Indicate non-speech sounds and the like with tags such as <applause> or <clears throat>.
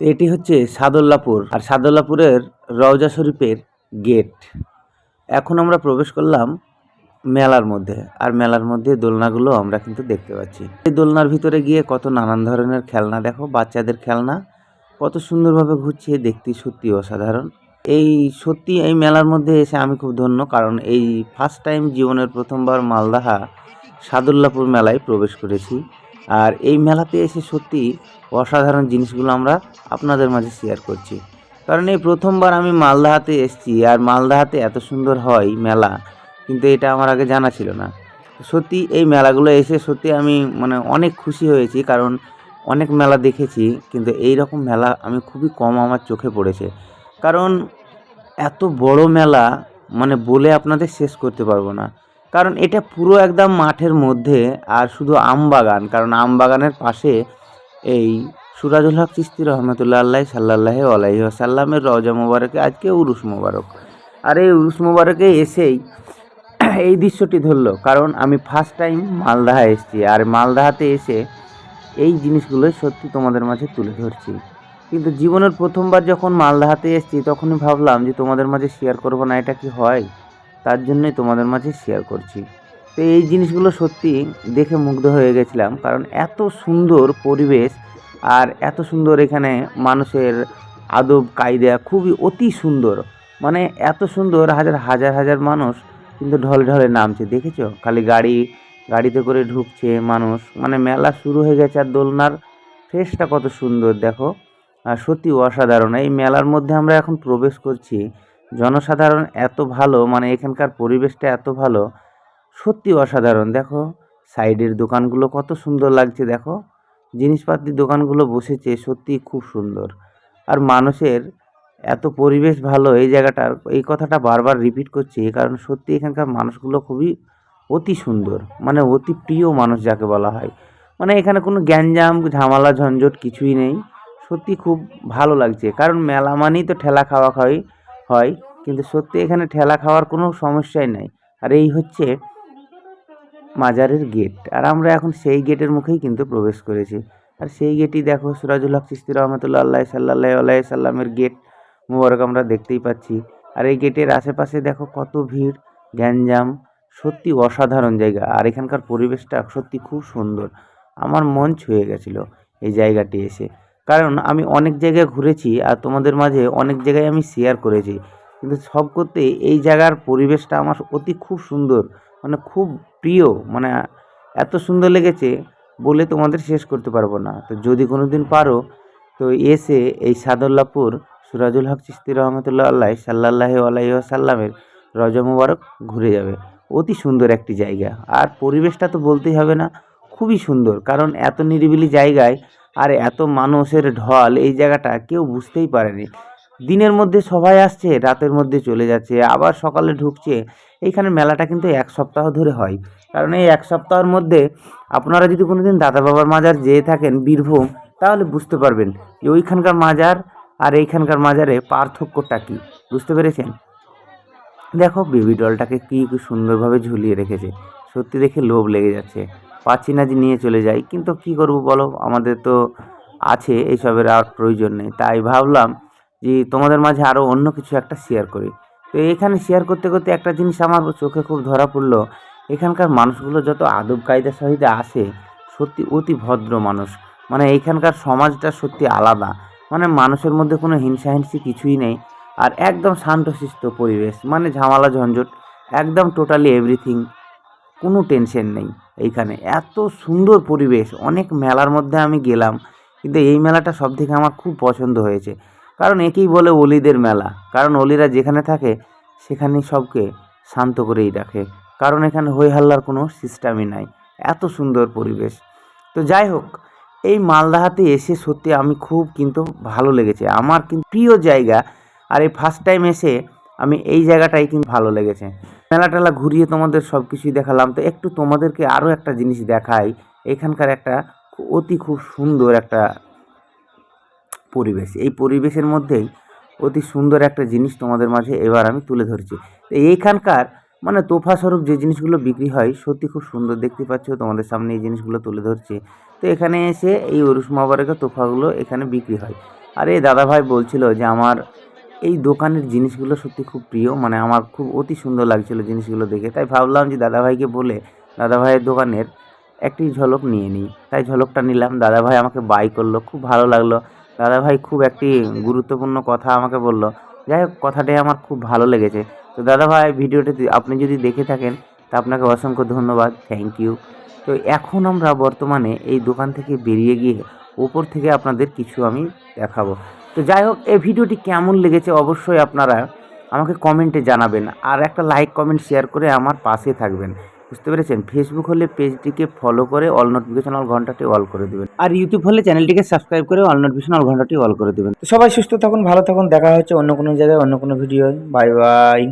তো এটি হচ্ছে সাদুল্লাপুর। আর সাদুল্লাপুরের রওজা শরীফের গেট। এখন আমরা প্রবেশ করলাম মেলার মধ্যে। আর মেলার মধ্যে দোলনাগুলো আমরা কিন্তু দেখতে পাচ্ছি। এই দোলনার ভিতরে গিয়ে কত নানান ধরনের খেলনা দেখো, বাচ্চাদের খেলনা। কত সুন্দরভাবে ঘুরছে, দেখতে সত্যি অসাধারণ। এই সত্যি এই মেলার মধ্যে এসে আমি খুব ধন্য, কারণ এই ফার্স্ট টাইম জীবনের প্রথমবার মালদাহা সাদুল্লাপুর মেলায় প্রবেশ করেছি। আর এই মেলাতে এসে সত্যি অসাধারণ জিনিসগুলো আমরা আপনাদের মাঝে শেয়ার করছি। কারণ এই প্রথমবার আমি মালদাহাতে এসেছি আর মালদাহাতে এত সুন্দর হয় মেলা, কিন্তু এটা আমার আগে জানা ছিল না। সত্যি এই মেলাগুলো এসে সত্যি আমি মানে অনেক খুশি হয়েছি, কারণ অনেক মেলা দেখেছি, কিন্তু এই রকম মেলা আমি খুবই কম আমার চোখে পড়েছে। কারণ এত বড় মেলা মানে বলে আপনাদের শেষ করতে পারব না। কারণ এটা পুরো একদম মাঠের মধ্যে আর শুধু আম বাগান কারণ আম বাগানের পাশে এই সুরাজুল হক চিস্তি রহমতুল্লাহ আল্লাহ সাল্লাহ আলাইহি সাল্লামের রজা মোবারকে আজকে উরুস মোবারক। আর এই উরুস মোবারকে এসেই <clears throat> এই দৃশ্যটি ধরলো, কারণ আমি ফার্স্ট টাইম মালদাহা এসেছি। আর মালদাহাতে এসে এই জিনিসগুলো সত্যি তোমাদের মাঝে তুলে ধরছি। কিন্তু জীবনের প্রথমবার যখন মালদাহাতে এসেছি, তখনই ভাবলাম যে তোমাদের মাঝে শেয়ার করব না, এটা কি হয়? তার জন্যই তোমাদের মাঝে শেয়ার করছি। তো এই জিনিসগুলো সত্যি দেখে মুগ্ধ হয়ে গেছিলাম, কারণ এত সুন্দর পরিবেশ আর এত সুন্দর এখানে মানুষের আদব কায়দা খুবই অতি সুন্দর। মানে এত সুন্দর, হাজার হাজার হাজার মানুষ কিন্তু ঢলে ঢলে নামছে, দেখেছ? খালি গাড়ি, গাড়িতে করে ঢুকছে মানুষ। মানে মেলা শুরু হয়ে গেছে আর দোলনার ফ্রেশটা কত সুন্দর, দেখো। আর সত্যি অসাধারণ। এই মেলার মধ্যে আমরা এখন প্রবেশ করছি। জনসাধারণ এত ভালো মানে এখানকার পরিবেশটা এত ভালো সত্যি অসাধারণ। দেখো, সাইডের দোকানগুলো কত সুন্দর লাগছে, দেখো। জিনিসপাতির দোকানগুলো বসেছে সত্যি খুব সুন্দর। আর মানুষের এত পরিবেশ ভালো, এই জায়গাটার এই কথাটা বারবার রিপিট করছি কারণ সত্যি এখানকার মানুষগুলো খুবই অতি সুন্দর মানে অতি প্রিয় মানুষ যাকে বলা হয়। মানে এখানে কোনো গ্যাঞ্জাম, ঝামেলা, ঝঞ্ঝট কিছুই নেই। সত্যি খুব ভালো লাগছে, কারণ মেলা মানেই তো ঠেলা খাওয়া খাওয়াই হয়। কিন্তু সত্যি এখানে ঠেলা খাওয়ার কোনো সমস্যাই নাই। আর এই হচ্ছে মাজারের গেট। আর আমরা এখন সেই গেটের মুখেই কিন্তু প্রবেশ করেছি। আর সেই গেটই দেখো সিরাজুল হক চিস্তি রহমতুল্লাহ আল্লাহ সাল্লাহ আল্লাহ সাল্লামের গেট মুবারক আমরা দেখতেই পাচ্ছি। আর এই গেটের আশেপাশে দেখো কত ভিড়, গ্যাঞ্জাম, সত্যি অসাধারণ জায়গা। আর এখানকার পরিবেশটা সত্যি খুব সুন্দর। আমার মন ছুঁয়ে গেছিল এই জায়গাটি এসে। কারণ আমি অনেক জায়গায় ঘুরেছি আর তোমাদের মাঝে অনেক জায়গায় আমি শেয়ার করেছি। কিন্তু সব করতে এই জায়গার পরিবেশটা আমার অতি খুব সুন্দর। মানে খুব প্রিয় মানে এত সুন্দর লেগেছে বলে তোমাদের শেষ করতে পারব না। তো যদি কোনো দিন পারো, তো এসে এই সাদুল্লাপুর সুরাজুল হক চিস্তি রহমতুল্লাহ আল্লাহ সাল্লাহ আলাইসাল্লামের রজা মুবারক ঘুরে যাবে। অতি সুন্দর একটি জায়গা। আর পরিবেশটা তো বলতেই হবে না, খুবই সুন্দর। কারণ এত নিরিবিলি জায়গায় আর এত মানুষের ঢল, এই জায়গাটা কেউ বুঝতেই পারেনি। দিনের মধ্যে সবাই আসছে, রাতের মধ্যে চলে যাচ্ছে, আবার সকালে ঢুকছে। এইখানে মেলাটা কিন্তু এক সপ্তাহ ধরে হয়। কারণ এই এক সপ্তাহের মধ্যে আপনারা যদি কোনো দিন দাদা বাবার মাজার যেয়ে থাকেন, বীরভূম, তাহলে বুঝতে পারবেন যে ওইখানকার মাজার আর এইখানকার মাজারে পার্থক্যটা কী। বুঝতে পেরেছেন? দেখো, বেবি ডলটাকে কী সুন্দরভাবে ঝুলিয়ে রেখেছে। সত্যি দেখে লোভ লেগে যাচ্ছে। পাচ্ছি না যে নিয়ে চলে যাই, কিন্তু কী করব বলো? আমাদের তো আছে এইসবের আর প্রয়োজন নেই। তাই ভাবলাম যে তোমাদের মাঝে আরও অন্য কিছু একটা শেয়ার করি। তো এখানে শেয়ার করতে করতে একটা জিনিস আমার চোখে খুব ধরা পড়ল। এখানকার মানুষগুলো যত আদব কায়দার সহিত আসে, সত্যি অতি ভদ্র মানুষ। মানে এইখানকার সমাজটা সত্যি আলাদা। মানে মানুষের মধ্যে কোনো হিংসা হিংসি কিছুই নেই। আর একদম শান্তশিষ্ট পরিবেশ। মানে ঝামেলা, ঝঞ্ঝট। একদম টোটালি এভরিথিং কোনো টেনশন নেই এইখানে। এত সুন্দর পরিবেশ। অনেক মেলার মধ্যে আমি গেলাম। কিন্তু এই মেলাটা সব থেকে আমার খুব পছন্দ হয়েছে। কারণ একেই বলে অলিদের মেলা। কারণ অলিরা যেখানে থাকে, সেখানেই সবকে শান্ত করেই রাখে। কারণ এখানে হই হাল্লার কোনো সিস্টেমই নাই। এত সুন্দর পরিবেশ। তো যাই হোক, এই মালদাহাতে এসে সত্যি আমি খুব কিন্তু ভালো লেগেছে। আমার কিন্তু প্রিয় জায়গা আর এই ফার্স্ট টাইম এসে আমি এই জায়গাটাই কিন্তু ভালো লেগেছে। মেলা টেলা ঘুরিয়ে তোমাদের সব কিছুই দেখালাম। তো একটু তোমাদেরকে আরও একটা জিনিস দেখাই। এখানকার একটা অতি খুব সুন্দর একটা পরিবেশ। এই পরিবেশের মধ্যেই অতি সুন্দর একটা জিনিস তোমাদের মাঝে এবার আমি তুলে ধরছি। এইখানকার মানে তোফা স্বরূপ যে জিনিসগুলো বিক্রি হয়, সত্যি খুব সুন্দর দেখতে পাচ্ছ, তোমাদের সামনে এই জিনিসগুলো তুলে ধরছি। তো এখানে এসে এই উরুস মোবারকের তোফাগুলো এখানে বিক্রি হয়। আরে দাদাভাই বলছিল যে আমার এই দোকানের জিনিসগুলো সত্যি খুব প্রিয় মানে আমার খুব অতি সুন্দর লাগছিল জিনিসগুলো দেখে। তাই ভাবলাম যে দাদাভাইকে বলে, দাদাভাইয়ের দোকানের একটি ঝলক নিয়ে নিই। তাই ঝলকটা নিলাম। দাদাভাই আমাকে বাই করল, খুব ভালো লাগল। দাদাভাই খুব একটি গুরুত্বপূর্ণ কথা আমাকে বলল। যাই হোক কথাটাই আমার খুব ভালো লেগেছে। তো দাদাভাই, ভিডিওটি আপনি যদি দেখে থাকেন, তা আপনাকে অসংখ্য ধন্যবাদ। থ্যাংক ইউ তো এখন আমরা বর্তমানে এই দোকান থেকে বেরিয়ে গিয়ে ওপর থেকে আপনাদের কিছু আমি দেখাবো। তো যাই হোক, এই ভিডিওটি কেমন লেগেছে অবশ্যই আপনারা আমাকে কমেন্টে জানাবেন। আর একটা লাইক কমেন্ট শেয়ার করে আমার পাশে থাকবেন। বুঝতে পেরেছেন? ফেসবুক হলে পেজটিকে ফলো করে অল নোটিফিকেশন অল ঘন্টাটি অল করে দেবেন। আর ইউটিউব হলে চ্যানেলটিকে সাবস্ক্রাইব করে অল নোটিফিকেশন অল ঘন্টাটি অল করে দেবেন। সবাই সুস্থ থাকুন, ভালো থাকুন, দেখা হচ্ছে অন্য কোনো জায়গায়, অন্য কোনো ভিডিও বাই বাই